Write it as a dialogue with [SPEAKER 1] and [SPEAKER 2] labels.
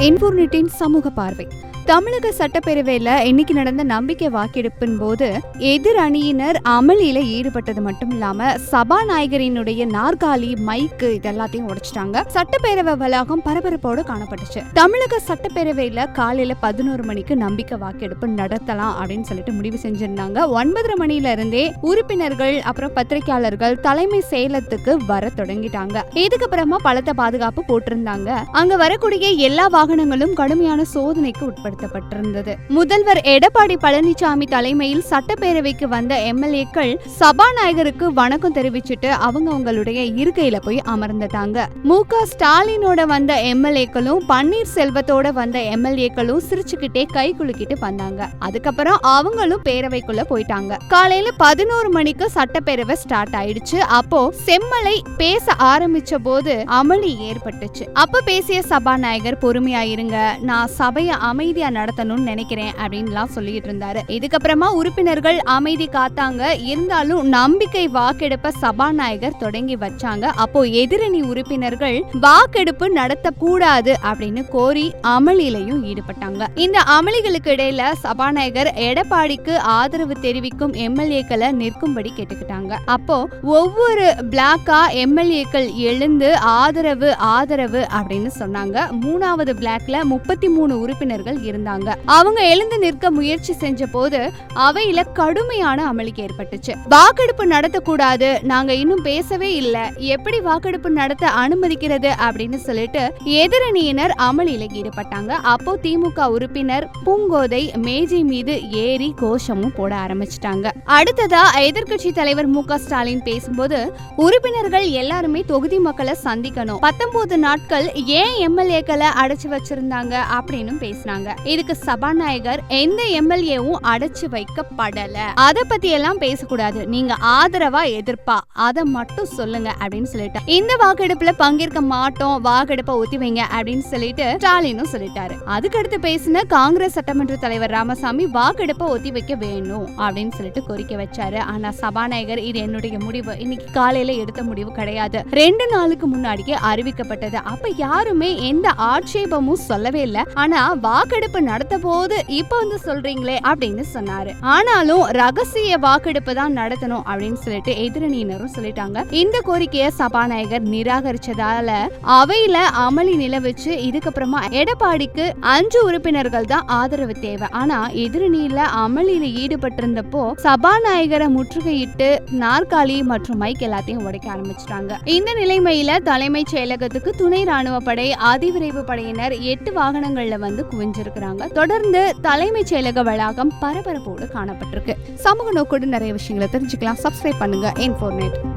[SPEAKER 1] இன்ஃபோர்நெட்டின் சமூக பார்வை. தமிழக சட்டப்பேரவையில இன்னைக்கு நடந்த நம்பிக்கை வாக்கெடுப்பின் போது எதிர் அணியினர் அமளியில ஈடுபட்டது மட்டும் இல்லாம சபாநாயகரினுடைய நாற்காலி மைக்கு இதெல்லாத்தையும் உடைச்சிட்டாங்க. சட்டப்பேரவை வளாகம் பரபரப்போடு காணப்பட்டுச்சு. தமிழக சட்டப்பேரவையில காலையில பதினோரு மணிக்கு நம்பிக்கை வாக்கெடுப்பு நடத்தலாம் அப்படின்னு சொல்லிட்டு முடிவு செஞ்சிருந்தாங்க. ஒன்பதரை மணில இருந்தே உறுப்பினர்கள் அப்புறம் பத்திரிகையாளர்கள் தலைமை செயலத்துக்கு வர தொடங்கிட்டாங்க. இதுக்கப்புறமா பலத்த பாதுகாப்பு போட்டிருந்தாங்க. அங்க வரக்கூடிய எல்லா வாகனங்களும் கடுமையான சோதனைக்கு உட்படுத்தப்பட்டிருந்தது முதல்வர் எடப்பாடி பழனிசாமி தலைமையில் சட்டப்பேரவைக்கு வந்த எம்எல்ஏக்கள் சபாநாயகருக்கு வணக்கம் தெரிவிச்சுட்டு அவங்க அவங்களுடைய இருக்கையில போய் அமர்ந்துட்டாங்க. மு க ஸ்டாலினோட வந்த எம்எல்ஏக்களும் பன்னீர்செல்வத்தோட வந்த எம்எல்ஏக்களும் சிரிச்சுக்கிட்டே கை குலுக்கிட்டு வந்தாங்க. அதுக்கப்புறம் அவங்களும் பேரவைக்குள்ள போயிட்டாங்க. காலையில பதினோரு மணிக்கு சட்டப்பேரவை ஸ்டார்ட் ஆயிடுச்சு. அப்போ செம்மலை பேச ஆரம்பிச்ச போது அமளி ஏற்பட்டுச்சு. அப்ப பேசிய சபாநாயகர் பொறுமையா இருங்க. நான் சபையை அமைதியா நடத்தணும்னு நினைக்கிறேன் அப்படின்லாம் சொல்லிட்டு இருந்தாரு. இதுக்கப்புறமா உறுப்பினர்கள் அமைதி காத்தாங்க. இருந்தாலும் நம்பிக்கை வாக்கெடுப்ப சபாநாயகர் தொடங்கி வச்சாங்க. அப்போ எதிரணி உறுப்பினர்கள் வாக்கெடுப்பு நடத்த கூடாது அப்படின்னு கோரி அமளியிலையும் ஈடுபட்டாங்க. இந்த அமளிகளுக்கு இடையில சபாநாயகர் எடப்பாடிக்கு ஆதரவு தெரிவிக்கும் எம்எல்ஏக்களை நிற்கும்படி கேட்டுக்கிட்டாங்க. அப்போ ஒவ்வொரு பிளாக்கா எம்எல்ஏக்கள் எழுந்து ஆதரவு ஆதரவு அப்படின்னு சொன்னாங்க. மூணாவது பிளாக்ல முப்பத்தி மூணு உறுப்பினர்கள் இருந்தாங்க அவங்க எழுந்து நிற்க முயற்சி செஞ்ச போது அவையில கடுமையான அமளிக்கு ஏற்பட்டுச்சு. வாக்கெடுப்பு நடத்தக்கூடாது நாங்க இன்னும் பேசவே இல்ல. எப்படி வாக்கெடுப்பு நடத்த அனுமதிக்கிறது அப்படின்னு சொல்லிட்டு எதிரணியினர் அமளியில ஈடுபட்டாங்க. அப்போ திமுக உறுப்பினர் பூங்கோதை மேஜை மீது ஏறி கோஷமும் போட ஆரம்பிச்சிட்டாங்க. அடுத்ததா எதிர்க்கட்சி தலைவர் மு ஸ்டாலின் பேசும்போது உறுப்பினர்கள் எல்லாருமே தொகுதி மக்களை சந்திக்கணும். பத்தொன்பது நாட்கள் ஏன் எம்எல்ஏக்களை அடைச்சு வச்சிருந்தாங்க அப்படின்னு பேசினாங்க. இதுக்கு சபாநாயகர் எந்த எம்எல்ஏவும் அடைச்சு வைக்கப்படல. அத பத்தி எல்லாம் பேசக்கூடாது. நீங்க ஆதரவா எதிர்ப்பா. அத மட்டும் சொல்லுங்க அப்படின்னு சொல்லிட்டு. இந்த வாக்கெடுப்புல பங்கேற்க மாட்டோம். வாக்கெடுப்பை ஒத்தி வைங்க அப்படின்னு சொல்லிட்டு ஸ்டாலினும் சொல்லிட்டாரு. அதுக்கடுத்து பேசின காங்கிரஸ் சட்டமன்ற தலைவர் ராமசாமி வாக்கெடுப்பை ஒத்தி வைக்க வேணும் அப்படின்னு சொல்லிட்டு கோரிக்கை வச்சாரு. ஆனா சபாநாயகர் இது என்னுடைய முடிவு. இன்னைக்கு காலையில எடுத்த முடிவு கிடையாது. ரெண்டு நாளுக்கு முன்னாடியே அறிவிக்கப்பட்டது. அப்ப யாருமே எந்த ஆட்சேபமும் சொல்லவே இல்லை. ஆனா வாக்கெடுப்பு நடத்த போது இப்ப வந்து சொல்றீங்களே அப்படின்னு சொன்னாரு. ஆனாலும் ரகசிய வாக்கெடுப்பு தான் நடத்தணும் அப்படின்னு சொல்லிட்டு எதிரணியினரும் சொல்லிட்டாங்க. இந்த கோரிக்கையை சபாநாயகர் நிராகரிச்சதால அவையில அமளி நிலவுச்சு. இதுக்கப்புறமா எடப்பாடிக்கு அஞ்சு உறுப்பினர்கள் தான் ஆதரவு தேவை. ஆனா எதிரணியில அமளியில ஈடுபட்டிருந்தப்போ சபாநாயகரை முற்றுகையிட்டு நாற்காலி மற்றும் மைக் எல்லாத்தையும் உடைக்க ஆரம்பிச்சிட்டாங்க. இந்த நிலைமையில தலைமைச் செயலகத்துக்கு துணை ராணுவ படை அதிவிரைவு படையினர் எட்டு வாகனங்கள்ல வந்து இருக்கிறாங்க தொடர்ந்து தலைமைச் செயலக வளாகம் பரபரப்போடு காணப்பட்டிருக்கு. சமூக நோக்கோடு நிறைய விஷயங்களை தெரிஞ்சுக்கலாம். சப்ஸ்கிரைப் பண்ணுங்க. இன்ஃபோர்மேட்